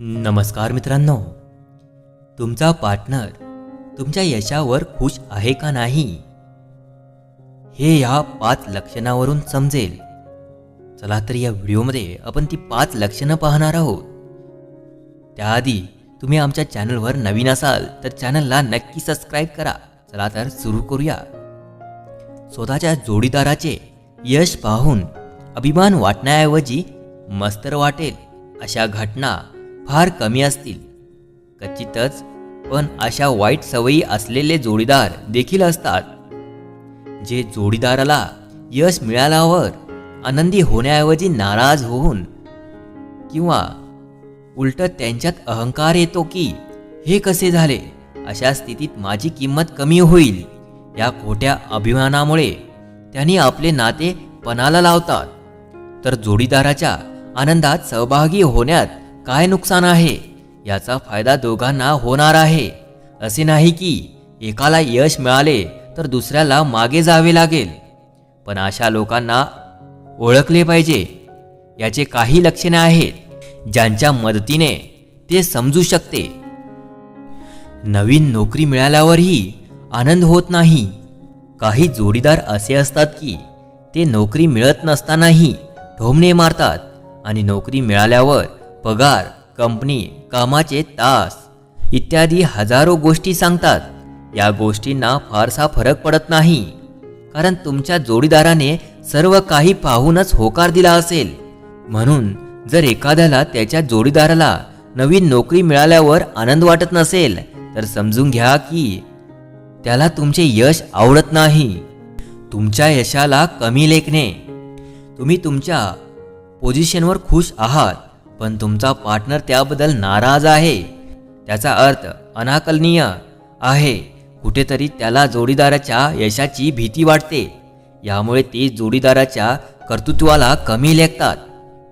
नमस्कार मित्रांनो. तुमचा पार्टनर तुमच्या यशावर खुश आहे का नाही? हे या पाच लक्षणावरून समजेल. चला तर या व्हिडिओमध्ये आपण ती पाच लक्षणं पाहणार आहोत. त्याआधी तुम्ही आमच्या चॅनलवर नवीन असाल तर चॅनलला नक्की सबस्क्राईब करा. चला तर सुरू करूया. स्वतःच्या जोडीदाराचे यश पाहून अभिमान वाटण्याऐवजी मस्तर वाटेल अशा घटना फार कमी असतील. कचितच पण अशा वाईट सवयी असलेले जोडीदार देखील असतात. जे जोडीदाराला यश मिळाल्यावर आनंदी होण्याऐवजी नाराज होऊन किंवा उलट त्यांच्यात अहंकार येतो की हे कसे झाले? अशा स्थितीत माझी किंमत कमी होईल. या खोट्या अभिमानामुळे त्यांनी आपले नाते पणाला लावतात. तर जोडीदाराच्या आनंदात सहभागी होण्यात काय नुकसान आहे? याचा फायदा दोघांना होणार आहे. असे नाही की एकाला यश मिळाले तर दुसऱ्याला मागे जावे लागेल. पण अशा लोकांना ओळखले पाहिजे. याचे काही लक्षणे आहेत ज्यांच्या मदतीने ते समजू शकते. नवीन नोकरी मिळाल्यावरही आनंद होत नाही. काही जोडीदार असे असतात की ते नोकरी मिळत नसतानाही ठोमणे मारतात आणि नोकरी मिळाल्यावर पगार कंपनी कामाचे तास इत्यादी हजारो गोष्टी सांगतात. या गोष्टींना फारसा फरक पडत नाही. कारण तुमच्या जोडीदाराने सर्व काही पाहूनच होकार दिला असेल. म्हणून जर एखाद्याला त्याच्या जोडीदाराला नवीन नोकरी मिळाल्यावर आनंद वाटत नसेल तर समजून घ्या की त्याला तुमचे यश आवडत नाही. तुमच्या यशाला कमी लेखणे. तुम्ही तुमच्या पोझिशनवर खुश आहात. पण तुमचा पार्टनर त्याबद्दल नाराज आहे. त्याचा अर्थ अनाकलनीय आहे. कुठेतरी त्याला जोडीदाराच्या यशाची भीती वाटते. यामुळे ते जोडीदाराच्या कर्तृत्वाला कमी लेखतात.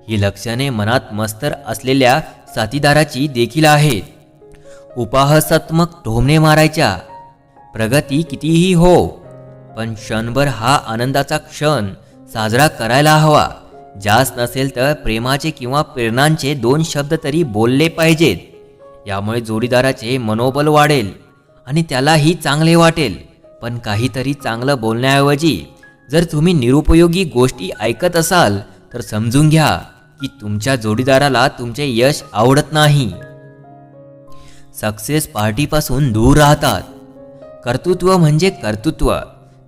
ही लक्षणे मनात मस्तर असलेल्या साथीदाराची देखील आहेत. उपाहसात्मक ढोमणे मारायच्या. प्रगती कितीही हो पण क्षणभर हा आनंदाचा क्षण साजरा करायला हवा. जास्त नसेल तर प्रेमाचे किंवा प्रेरणांचे दोन शब्द तरी बोलले पाहिजेत. यामुळे जोडीदाराचे मनोबल वाढेल आणि त्यालाही चांगले वाटेल. पण काहीतरी चांगलं बोलण्याऐवजी जर तुम्ही निरुपयोगी गोष्टी ऐकत असाल तर समजून घ्या की तुमच्या जोडीदाराला तुमचे यश आवडत नाही. सक्सेस पार्टीपासून दूर राहतात. कर्तृत्व म्हणजे कर्तृत्व.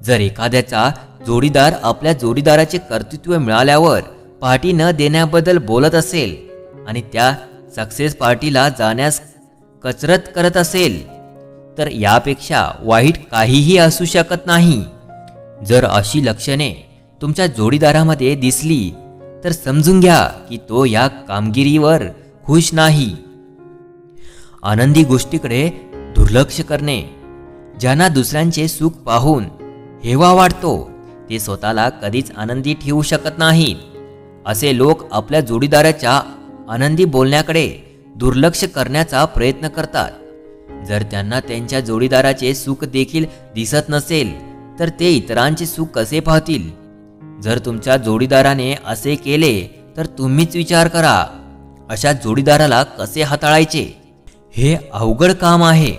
जर एखाद्याचा जोडीदार आपल्या जोडीदाराचे कर्तृत्व मिळाल्यावर पार्टी न देण्याबद्दल बोलत असेल आणि त्या सक्सेस पार्टीला जाण्यास कचरत करत असेल तर यापेक्षा वाईट काहीही असू शकत नाही. जर अशी लक्षणे तुमच्या जोडीदारामध्ये दिसली तर समजून घ्या की तो या कामगिरीवर खुश नाही. आनंदी गोष्टीकडे दुर्लक्ष करणे ज्यांना दुसऱ्यांचे सुख पाहून हेवा वाटतो ते स्वतःला कधीच आनंदी ठेवू शकत नाहीत. असे लोक आपल्या जोडीदाराच्या आनंदी बोलण्याकडे दुर्लक्ष करण्याचा प्रयत्न करतात. जर त्यांना त्यांच्या जोडीदाराचे सुख देखील दिसत नसेल तर ते इतरांचे सुख कसे पाहतील? जर तुमच्या जोडीदाराने असे केले तर तुम्हीच विचार करा अशा जोडीदाराला कसे हाताळायचे? हे अवघड काम आहे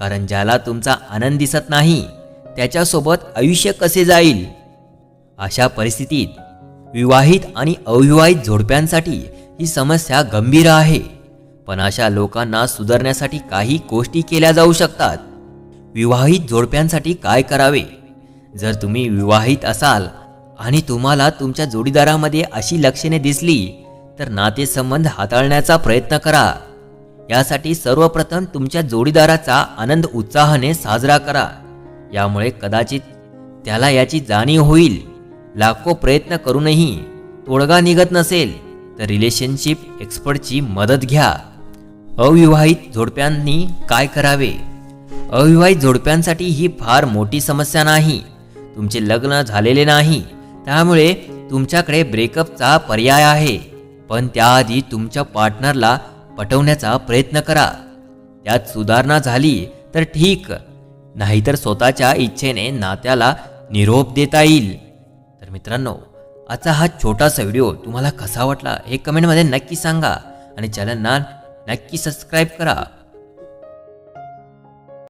कारण ज्याला तुमचा आनंद दिसत नाही त्याच्यासोबत आयुष्य कसे जाईल? अशा परिस्थितीत विवाहित आणि अविवाहित जोडप्यांसाठी ही समस्या गंभीर आहे. पण अशा लोकांना सुधारण्यासाठी काही गोष्टी केल्या जाऊ शकतात. विवाहित जोडप्यांसाठी काय करावे? जर तुम्ही विवाहित असाल आणि तुम्हाला तुमच्या जोडीदारामध्ये अशी लक्षणे दिसली तर नातेसंबंध हाताळण्याचा प्रयत्न करा. यासाठी सर्वप्रथम तुमच्या जोडीदाराचा आनंद उत्साहाने साजरा करा. यामुळे कदाचित त्याला याची जाणीव होईल. लाखो प्रयत्न करूनही तोडगा निघत नसेल तर रिलेशनशिप एक्सपर्टची मदत घ्या. अविवाहित जोडप्यांनी काय करावे? अविवाहित जोडप्यांसाठी ही फार मोठी समस्या नाही. तुमचे लग्न झालेले नाही. त्यामुळे तुमच्याकडे ब्रेकअपचा पर्याय आहे. पण त्याआधी तुमच्या पार्टनरला पटवण्याचा प्रयत्न करा. त्यात सुधारणा झाली तर ठीक. नाहीतर स्वतःच्या इच्छेने नात्याला निरोप देता येईल. तर मित्रांनो आजचा हा छोटासा व्हिडिओ तुम्हाला कसा वाटला हे कमेंटमध्ये नक्की सांगा. आणि चॅनलना नक्की सबस्क्राईब करा.